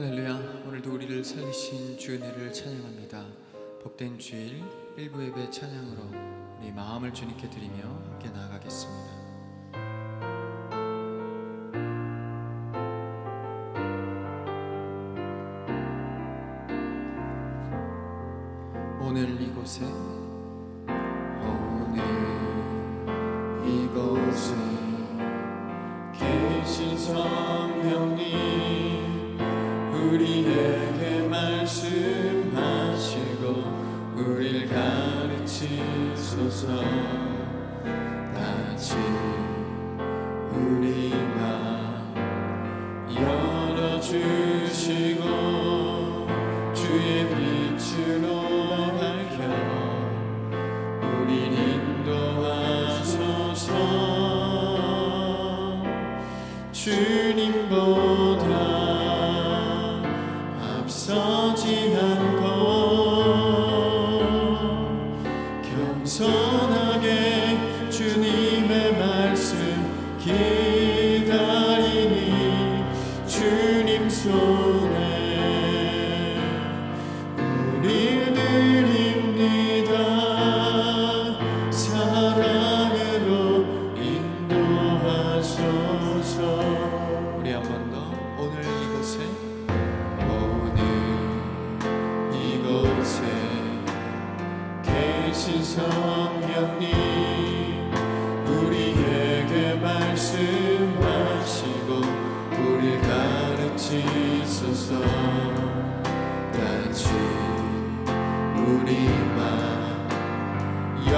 할렐루야. 오늘도 우리를 살리신 주 은혜를 찬양합니다. 복된 주일 일부 예배 찬양으로 우리 마음을 주님께 드리며 함께 나아가겠습니다. 오늘 이곳에 이곳에 계신 성령님 주시고 겸손하게 주님의 말씀 기다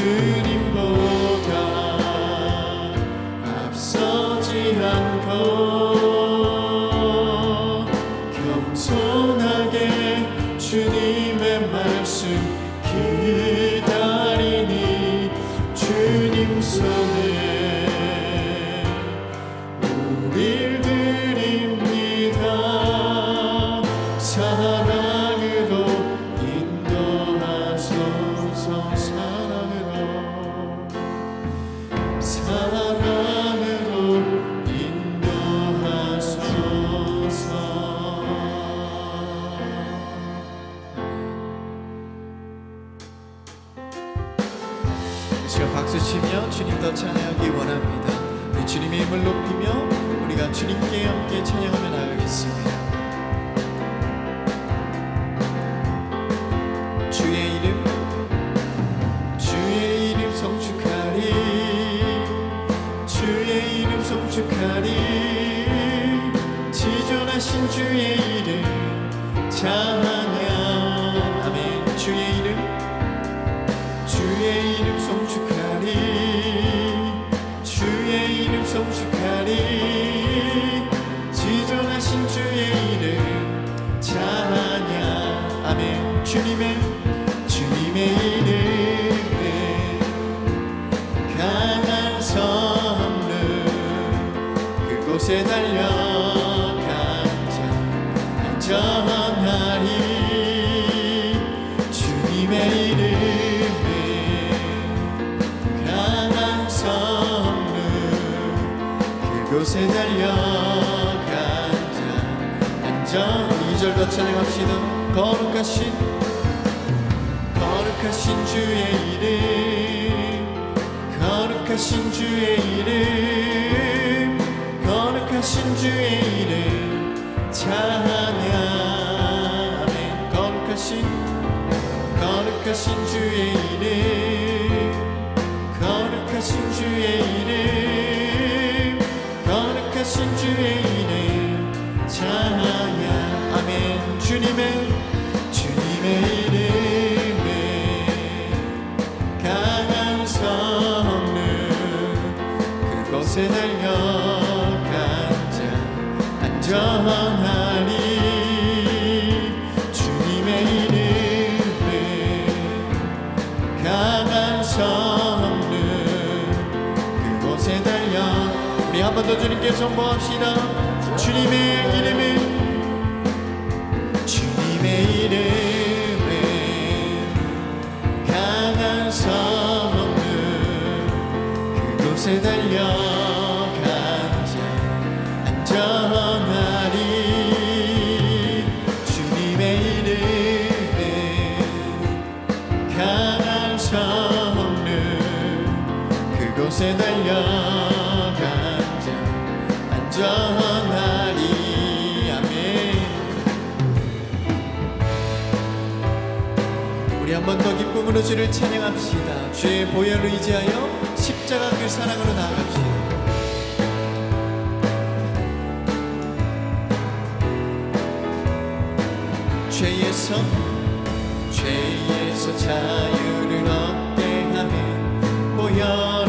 주님 시간 박수치며 주님 더 찬양하기 원합니다. 우리 주님의 힘을 높이며 우리가 주님께 함께 찬양하며 나가겠습니다. 주의 이름 주의 이름 성축하리. 주의 이름 성축하리. 지존하신 주의 이름 찬양 주님의 이름에 강한 선물 그곳에 달려간 자. 안전하리. 주님의 이름에 강한 선물 그곳에 달려간 자. 안전 2절 더 찬양합시다. 거룩하신 거룩하신 주의 이름 거룩하신 주의 이름 거룩하신 주의 이름 찬양 아멘. 거룩하신 거룩하신 주의 이름 더 주님께 선포합시다. 주님의 이름은 주님의 이름은 강한 성능 그곳에 달려가자. 안전하리 주님의 이름은 강한 성능 그곳에 달려 우리 한 번 더 기쁨으로 주를 찬양합시다. 주의 보혈을 의지하여 십자가 그 사랑으로 나아갑시다. 죄에서 죄에서 자유를 얻게 하며 보혈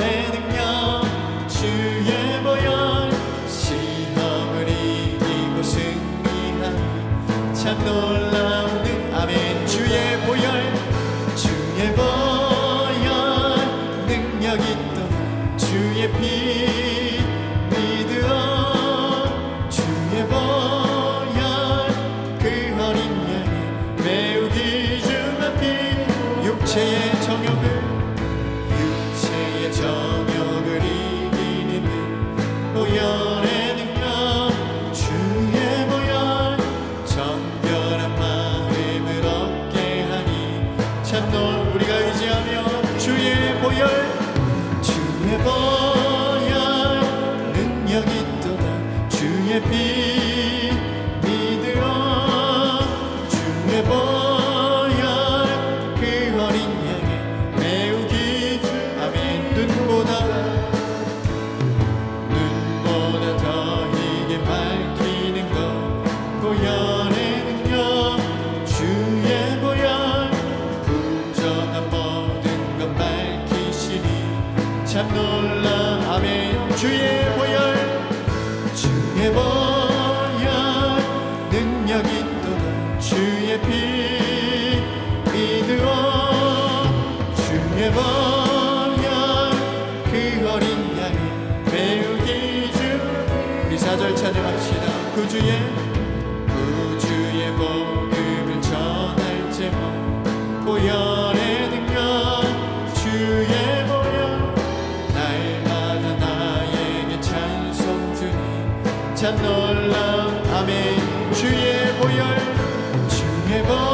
주의 보혈 능력 있도다 주의 피 믿으어 주의 보혈 그 어린 양의 매우 기주 아멘. 눈보다 눈보다 더 이게 밝히는 것 보혈의 참 놀라운 아멘. 주의 보혈 주의 보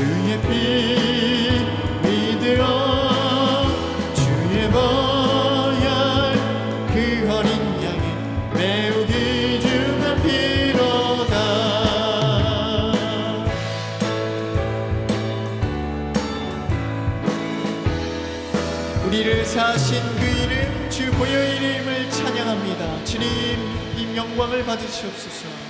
주의 피 믿으어 주의 보혈 그 어린 양이 매우 귀중한 피로다. 우리를 사신 그 이름 주 보혈 이름을 찬양합니다. 주님 이 영광을 받으시옵소서